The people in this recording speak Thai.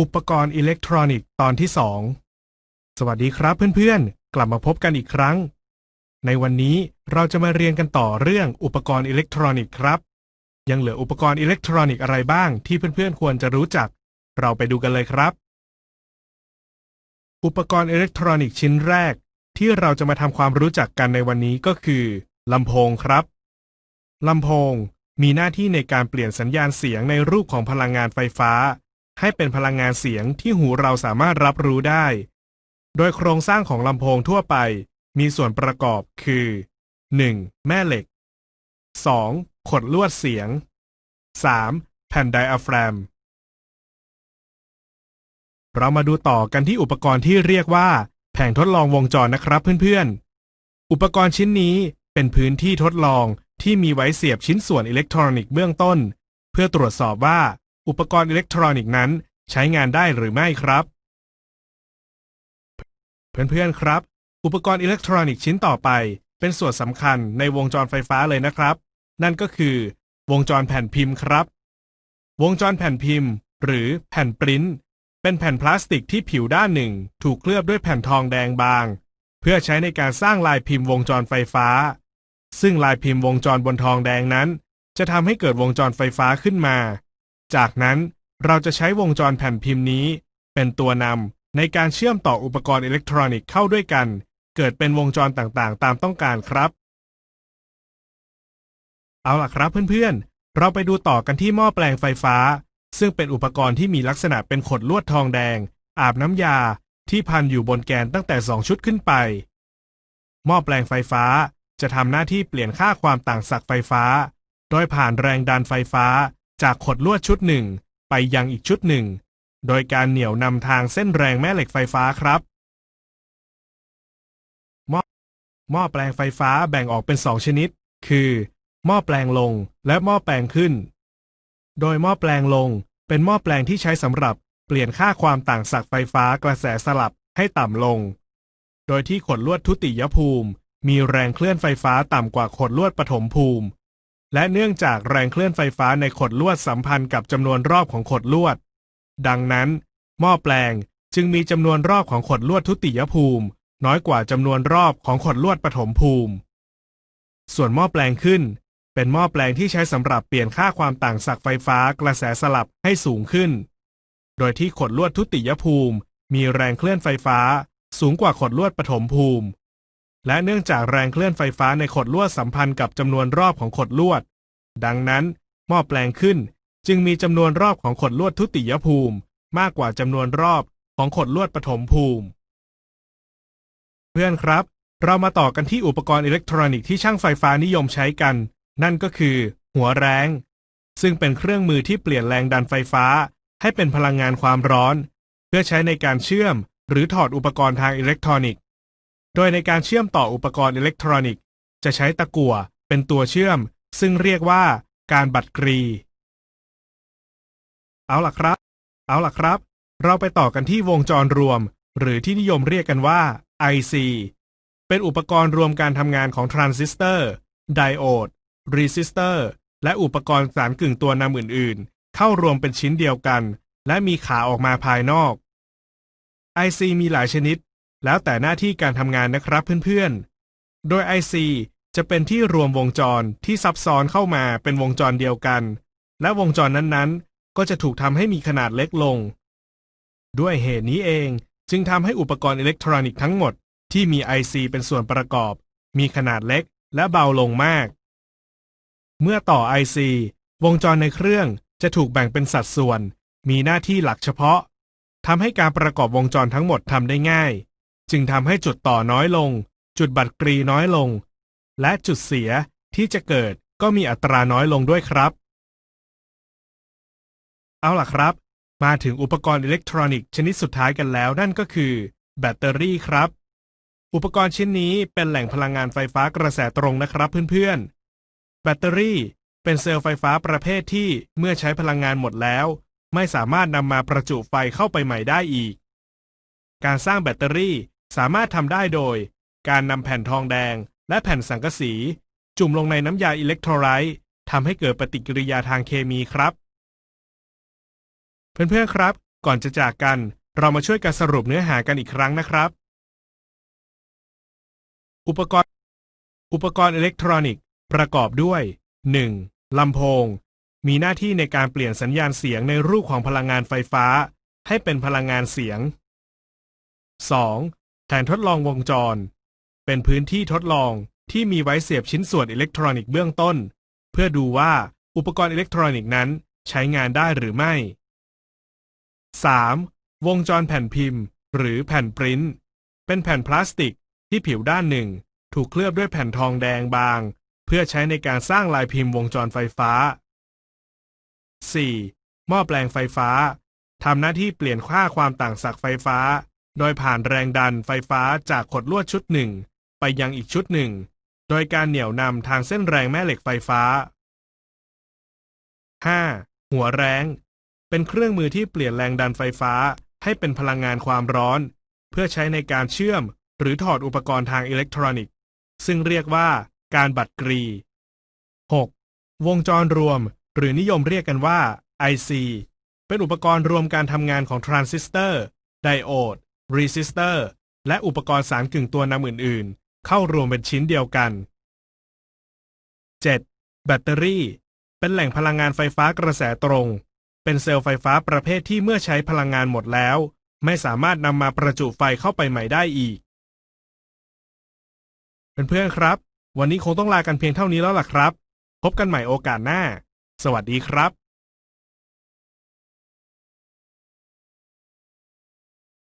อุปกรณ์อิเล็กทรอนิกส์ตอนที่สองสวัสดีครับเพื่อนๆ กลับมาพบกันอีกครั้ง ในวันนี้เราจะมาเรียนกันต่อเรื่องอุปกรณ์อิเล็กทรอนิกส์ครับ ยังเหลืออุปกรณ์อิเล็กทรอนิกส์อะไรบ้างที่เพื่อนๆควรจะรู้จัก เราไปดูกันเลยครับ อุปกรณ์อิเล็กทรอนิกส์ชิ้นแรก ที่เราจะมาทำความรู้จักกันในวันนี้ก็คือลำโพงครับลำโพงมีหน้าที่ในการเปลี่ยนสัญญาณเสียงในรูปของพลังงานไฟฟ้า ให้เป็นพลังงานเสียงที่หูเราสามารถรับรู้ได้ โดยโครงสร้างของลำโพงทั่วไป มีส่วนประกอบคือ 1. แม่เหล็ก 2. ขดลวดเสียง 3. แผ่นไดอะแฟรม เรามาดูต่อกันที่อุปกรณ์ที่เรียกว่า แผงทดลองวงจรนะครับเพื่อนๆ อุปกรณ์ชิ้นนี้เป็นพื้นที่ทดลองที่มีไว้เสียบชิ้นส่วนอิเล็กทรอนิกส์เบื้องต้น เพื่อตรวจสอบว่า อุปกรณ์อิเล็กทรอนิกส์นั้น ใช้งานได้หรือไม่ครับ เพื่อนๆครับ อุปกรณ์อิเล็กทรอนิกส์ชิ้นต่อไป เป็นส่วนสำคัญในวงจรไฟฟ้าเลยนะครับ นั่นก็คือ วงจรแผ่นพิมพ์ครับ วงจรแผ่นพิมพ์ หรือแผ่นปริ้นเป็นแผ่นพลาสติกที่ผิวด้านหนึ่ง ถูกเคลือบด้วยแผ่นทองแดงบาง เพื่อใช้ในการสร้างลายพิมพ์วงจรไฟฟ้า ซึ่งลายพิมพ์วงจรบนทองแดงนั้น จะทำให้เกิดวงจรไฟฟ้าขึ้นมา จากนั้นเราจะใช้วงจรแผ่นพิมพ์นี้ เป็นตัวนำในการเชื่อมต่ออุปกรณ์อิเล็กทรอนิกส์เข้าด้วยกัน เกิดเป็นวงจรต่างๆ ตามต้องการครับ เอาล่ะครับเพื่อนๆ เราไปดูต่อกันที่หม้อแปลงไฟฟ้า ซึ่งเป็นอุปกรณ์ที่มีลักษณะเป็นขดลวดทองแดง อาบน้ำยา ที่พันอยู่บนแกนตั้งแต่ 2 ชุดขึ้นไป หม้อแปลงไฟฟ้าจะทำหน้าที่เปลี่ยนค่าความต่างศักย์ไฟฟ้า โดยผ่านแรงดันไฟฟ้า จากขดลวดชุดหนึ่ง ไปยังอีกชุดหนึ่ง โดยการเหนี่ยวนำทางเส้นแรงแม่เหล็กไฟฟ้าครับ หม้อหม้อแปลงไฟฟ้าแบ่งออกเป็นสองชนิด คือ หม้อแปลงลงและหม้อแปลงขึ้น โดยหม้อแปลงลงเป็นหม้อแปลงที่ใช้สำหรับเปลี่ยนค่าความต่างศักย์ไฟฟ้ากระแสสลับให้ต่ำลง โดยที่ขดลวดทุติยภูมิ มีแรงเคลื่อนไฟฟ้าต่ำกว่าขดลวดปฐมภูมิ และเนื่องจากแรงเคลื่อนไฟฟ้าในขดลวดสัมพันธ์กับจำนวนรอบของขดลวด ดังนั้น หม้อแปลงจึงมีจำนวนรอบของขดลวดทุติยภูมิ น้อยกว่าจำนวนรอบของขดลวดปฐมภูมิ ส่วนหม้อแปลงขึ้น เป็นหม้อแปลงที่ใช้สำหรับเปลี่ยนค่าความต่างศักย์ไฟฟ้ากระแสสลับให้สูงขึ้น โดยที่ขดลวดทุติยภูมิ มีแรงเคลื่อนไฟฟ้า สูงกว่าขดลวดปฐมภูมิ และเนื่องจากแรงเคลื่อนไฟฟ้าในขดลวดสัมพันธ์กับจำนวนรอบของขดลวด ดังนั้น หม้อแปลงขึ้น จึงมีจำนวนรอบของขดลวดทุติยภูมิ มากกว่าจำนวนรอบของขดลวดปฐมภูมิ เพื่อนครับ เรามาต่อกันที่อุปกรณ์อิเล็กทรอนิกส์ที่ช่างไฟฟ้านิยมใช้กัน นั่นก็คือ หัวแรง ซึ่งเป็นเครื่องมือที่เปลี่ยนแรงดันไฟฟ้า ให้เป็นพลังงานความร้อน เพื่อใช้ในการเชื่อม หรือถอดอุปกรณ์ทางอิเล็กทรอนิกส์ โดยในการเชื่อมต่ออุปกรณ์อิเล็กทรอนิกส์ จะใช้ตะกั่วเป็นตัวเชื่อม ซึ่งเรียกว่าการบัดกรี เอาล่ะครับ เอาล่ะครับ เราไปต่อกันที่วงจรรวม หรือที่นิยมเรียกกันว่า IC เป็นอุปกรณ์รวมการทำงานของทรานซิสเตอร์ไดโอดรีซิสเตอร์และอุปกรณ์สารกึ่งตัวนำอื่น ๆ เข้ารวมเป็นชิ้นเดียวกัน และมีขาออกมาภายนอก IC มีหลายชนิด แล้วแต่หน้าที่การทำงานนะครับเพื่อนๆ โดย IC จะเป็นที่รวมวงจรที่ซับซ้อนเข้ามาเป็นวงจรเดียวกัน และวงจรนั้นๆ ก็จะถูกทำให้มีขนาดเล็กลง ด้วยเหตุนี้เองจึงทำให้อุปกรณ์อิเล็กทรอนิกส์ทั้งหมดที่มี IC เป็นส่วนประกอบ มีขนาดเล็กและเบาลงมาก เมื่อต่อ IC วงจรในเครื่องจะถูกแบ่งเป็นสัดส่วน มีหน้าที่หลักเฉพาะทำให้การประกอบวงจรทั้งหมดทำได้ง่าย จึงทำให้จุดต่อน้อยลง จุดบัตรกรีน้อยลง และจุดเสียที่จะเกิดก็มีอัตราน้อยลงด้วยครับ เอาล่ะครับ มาถึงอุปกรณ์อิเล็กทรอนิกส์ชนิดสุดท้ายกันแล้วนั่นก็คือ แบตเตอรี่ครับ อุปกรณ์ชิ้นนี้เป็นแหล่งพลังงานไฟฟ้ากระแสตรงนะครับเพื่อนๆ แบตเตอรี่เป็นเซลล์ไฟฟ้าประเภทที่เมื่อใช้พลังงานหมดแล้ว ไม่สามารถนำมาประจุไฟเข้าไปใหม่ได้อีก การสร้างแบตเตอรี่ สามารถทำได้โดย การนำแผ่นทองแดง และแผ่นสังกะสี จุ่มลงในน้ำยาอิเล็กโทรไลต์ทำให้เกิดปฏิกิริยาทางเคมีครับ เพื่อนๆครับ ก่อนจะจากกัน เรามาช่วยกันสรุปเนื้อหากันอีกครั้งนะครับ อุปกรณ์ อุปกรณ์อิเล็กทรอนิกส์ ประกอบด้วย 1. ลำโพง มีหน้าที่ในการเปลี่ยนสัญญาณเสียงในรูปของพลังงานไฟฟ้า ให้เป็นพลังงานเสียง 2. แผนทดลองวงจร เป็นพื้นที่ทดลองที่มีไว้เสียบชิ้นส่วนอิเล็กทรอนิกส์เบื้องต้น เพื่อดูว่าอุปกรณ์อิเล็กทรอนิกส์นั้นใช้งานได้หรือไม่ 3. วงจรแผ่นพิมพ์ หรือแผ่นปริ้นท์เป็นแผ่นพลาสติกที่ผิวด้านหนึ่ง ถูกเคลือบด้วยแผ่นทองแดงบาง เพื่อใช้ในการสร้างลายพิมพ์วงจรไฟฟ้า 4. หม้อแปลงไฟฟ้าทำหน้าที่เปลี่ยนค่าความต่างศักย์ไฟฟ้า โดยผ่านแรงดันไฟฟ้าจากขดลวดชุดหนึ่ง ไปยังอีกชุดหนึ่ง โดยการเหนี่ยวนำทางเส้นแรงแม่เหล็กไฟฟ้า 5. หัวแรงเป็นเครื่องมือที่เปลี่ยนแรงดันไฟฟ้าให้เป็นพลังงานความร้อน เพื่อใช้ในการเชื่อม หรือถอดอุปกรณ์ทางอิเล็กทรอนิกส์ ซึ่งเรียกว่าการบัดกรี 6. วงจรรวม หรือนิยมเรียกกันว่า IC เป็นอุปกรณ์รวมการทำงานของทรานซิสเตอร์ ไดโอด รีซิสเตอร์ และอุปกรณ์สารกึ่งตัวนำอื่น ๆ เข้ารวมเป็นชิ้นเดียวกัน 7. แบตเตอรี่ เป็นแหล่งพลังงานไฟฟ้ากระแสตรง เป็นเซลล์ไฟฟ้าประเภทที่เมื่อใช้พลังงานหมดแล้ว ไม่สามารถนำมาประจุไฟเข้าไปใหม่ได้อีก เพื่อนๆครับ วันนี้คงต้องลากันเพียงเท่านี้แล้วล่ะครับ พบกันใหม่โอกาสหน้า สวัสดีครับ